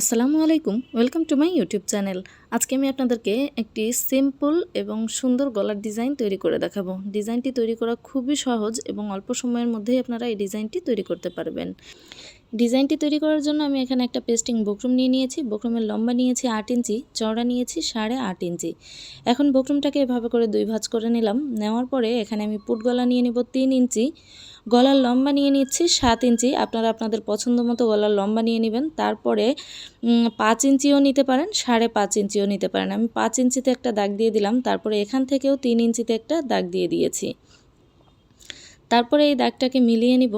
আসসালামু আলাইকুম, welcome to my YouTube channel. আজকে আমি আপনাদেরকে একটি সিম্পল এবং সুন্দর গলার ডিজাইন তৈরি করে দেখাবো। ডিজাইনটি তৈরি করা খুবই সহজ এবং অল্প সময়ের মধ্যেই আপনারা এই ডিজাইনটি তৈরি করতে পারবেন। ডিজাইনটি তৈরি করার জন্য আমি এখানে একটা পেস্টিং বকরুম নিয়ে নিয়েছি। বকরুমের লম্বা নিয়েছি আট ইঞ্চি, চওড়া নিয়েছি সাড়ে আট ইঞ্চি। এখন বকরুমটাকে এভাবে করে দুই ভাঁজ করে নিলাম। নেওয়ার পরে এখানে আমি পুট গলা নিয়ে নিব তিন ইঞ্চি। গলার লম্বা নিয়ে নিচ্ছি সাত ইঞ্চি। আপনারা আপনাদের পছন্দ মতো গলার লম্বা নিয়ে নেবেন। তারপরে পাঁচ ইঞ্চিও নিতে পারেন, সাড়ে পাঁচ ইঞ্চিও নিতে পারেন। আমি পাঁচ ইঞ্চিতে একটা দাগ দিয়ে দিলাম। তারপরে এখান থেকেও তিন ইঞ্চিতে একটা দাগ দিয়ে দিয়েছি। তারপরে এই দাগটাকে মিলিয়ে নিব।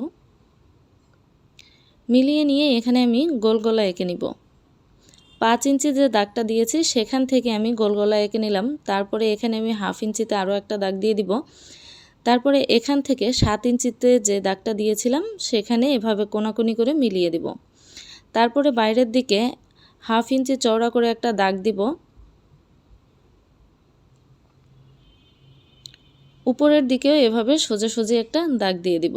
মিলিয়ে নিয়ে এখানে আমি গোল গলা এঁকে নিব। পাঁচ ইঞ্চি যে দাগটা দিয়েছি, সেখান থেকে আমি গোল গলা এঁকে নিলাম। তারপরে এখানে আমি হাফ ইঞ্চিতে আরও একটা দাগ দিয়ে দিব। তারপরে এখান থেকে সাত ইঞ্চিতে যে দাগটা দিয়েছিলাম, সেখানে এভাবে কোনাকুনি করে মিলিয়ে দিব। তারপরে বাইরের দিকে হাফ ইঞ্চি চওড়া করে একটা দাগ দিব। উপরের দিকেও এভাবে সোজা সোজি একটা দাগ দিয়ে দিব।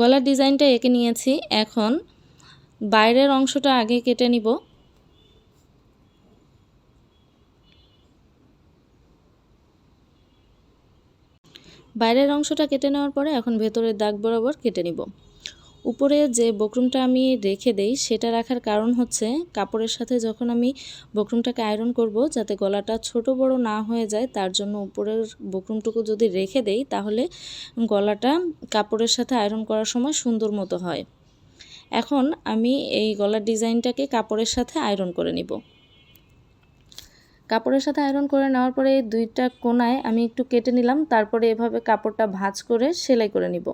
গলার ডিজাইনটা এঁকে নিয়েছি। এখন বাইরের অংশটা আগে কেটে নিব। বাইরের অংশটা কেটে নেওয়ার পরে এখন ভেতরের দাগ বরাবর কেটে নিব। উপরে যে বকরুমটা আমি রেখে দেই, সেটা রাখার কারণ হচ্ছে কাপড়ের সাথে যখন আমি বকরুমটাকে আয়রন করব, যাতে গলাটা ছোট বড় না হয়ে যায়, তার জন্য উপরের বকরুমটুকু যদি রেখে দেই, তাহলে গলাটা কাপড়ের সাথে আয়রন করার সময় সুন্দর মতো হয়। এখন আমি এই গলার ডিজাইনটাকে কাপড়ের সাথে আয়রন করে নিব। কাপড়ের সাথে আয়রন করে নেওয়ার পরে দুইটা কোনায় আমি একটু কেটে নিলাম, তারপরে এভাবে কাপড়টা ভাঁজ করে সেলাই করে নিব।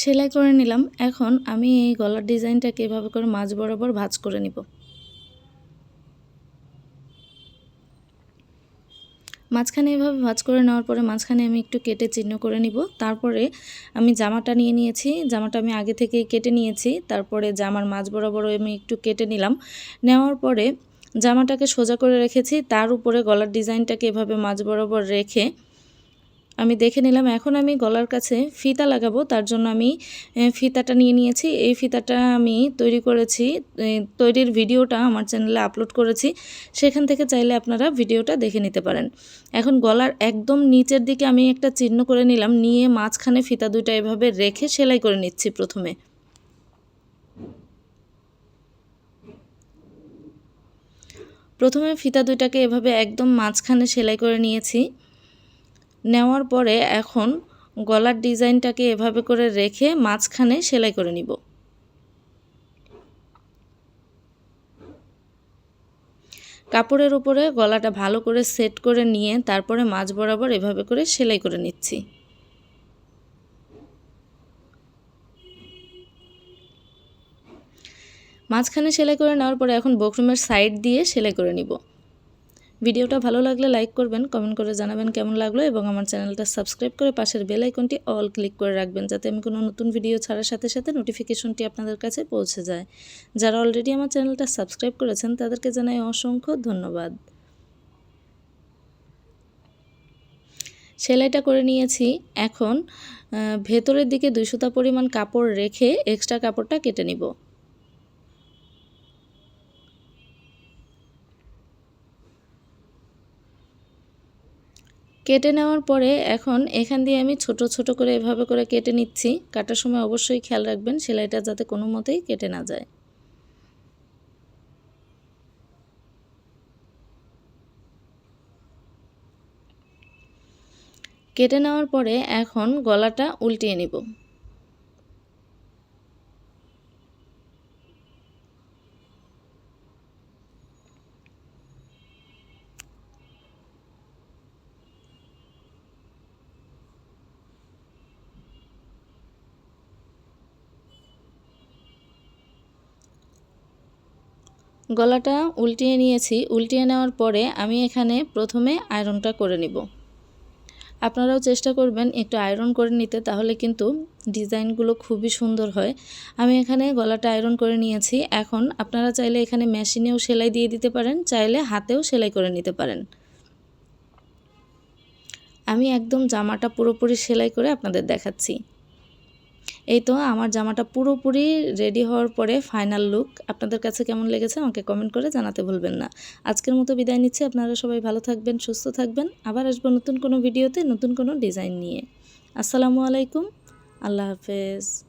সেলাই করে নিলাম। এখন আমি এই গলার ডিজাইনটাকে এভাবে করে মাঝ বরাবর ভাঁজ করে নিব। মাঝখানে এভাবে ভাজ করে নেওয়ার পরে মাঝখানে আমি একটু কেটে চিহ্ন করে নিব। তারপরে আমি জামাটা নিয়ে নিয়েছি। জামাটা আমি আগে থেকেই কেটে নিয়েছি। তারপরে জামার মাঝ বরাবর আমি একটু কেটে নিলাম। নেওয়ার পরে জামাটাকে সোজা করে রেখেছি। তার উপরে গলার ডিজাইনটাকে এভাবে মাঝ বরাবর রেখে আমি দেখে নিলাম, এখন আমি গলার কাছে ফিতা লাগাবো, তার জন্য আমি ফিতাটা নিয়ে নিয়েছি। এই ফিতাটা আমি তৈরি করেছি তৈরির ভিডিওটা আমার চ্যানেলে আপলোড করেছি, সেখান থেকে চাইলে আপনারা ভিডিওটা দেখে নিতে পারেন। এখন গলার একদম নিচের দিকে আমি একটা চিহ্ন করে নিলাম, নিয়ে মাঝখানে ফিতা দুইটা এভাবে রেখে সেলাই করে নিচ্ছি প্রথমে। প্রথমে ফিতা দুইটাকে এভাবে একদম মাঝখানে সেলাই করে নিয়েছি। নেওয়ার পরে এখন গলার ডিজাইনটাকে এভাবে করে রেখে মাঝখানে সেলাই করে নিব। কাপড়ের উপরে গলাটা ভালো করে সেট করে নিয়ে তারপরে মাঝ বরাবর এভাবে করে সেলাই করে নিচ্ছি। মাঝখানে সেলাই করে নেওয়ার পরে এখন বকরুমের সাইড দিয়ে সেলাই করে নিব। ভিডিওটা ভালো লাগলে লাইক করবেন কমেন্ট করে জানাবেন কেমন লাগল এবং আমার চ্যানেলটা সাবস্ক্রাইব করে পাশের বেল আইকনটি অল ক্লিক করে রাখবেন যাতে আমি কোনো নতুন ভিডিও ছাড়ার সাথে সাথে নোটিফিকেশনটি আপনাদের কাছে পৌঁছে যায়। যারা অলরেডি আমার চ্যানেলটা সাবস্ক্রাইব করেছেন, তাদেরকে জানাই অসংখ্য ধন্যবাদ। সেলাইটা করে নিয়েছি। এখন ভেতরের দিকে দুইশোটা পরিমাণ কাপড় রেখে এক্সট্রা কাপড়টা কেটে নিব। কেটে নেওয়ার পরে এখন এখান দিয়ে আমি ছোট ছোট করে এভাবে করে কেটে নিচ্ছি। কাটার সময় অবশ্যই খেয়াল রাখবেন, সেলাইটা যাতে কোনো মতেই কেটে না যায়। কেটে নেওয়ার পরে এখন গলাটা উল্টিয়ে নিব। গলাটা উল্টিয়ে নিয়েছি। উল্টিয়ে নেওয়ার পরে আমি এখানে প্রথমে আয়রনটা করে নিব। আপনারাও চেষ্টা করবেন একটু আয়রন করে নিতে, তাহলে কিন্তু ডিজাইনগুলো খুবই সুন্দর হয়। আমি এখানে গলাটা আয়রন করে নিয়েছি। এখন আপনারা চাইলে এখানে মেশিনেও সেলাই দিয়ে দিতে পারেন, চাইলে হাতেও সেলাই করে নিতে পারেন। আমি একদম জামাটা পুরোপুরি সেলাই করে আপনাদের দেখাচ্ছি। এই তো, আমার জামাটা পুরোপুরি রেডি হওয়ার পরে ফাইনাল লুক আপনাদের কাছে কেমন লেগেছে আমাকে কমেন্ট করে জানাতে ভুলবেন না। আজকের মতো বিদায় নিচ্ছি, আপনারা সবাই ভালো থাকবেন, সুস্থ থাকবেন। আবার আসব নতুন কোনো ভিডিওতে নতুন কোনো ডিজাইন নিয়ে। আসসালামু আলাইকুম, আল্লাহ হাফেজ।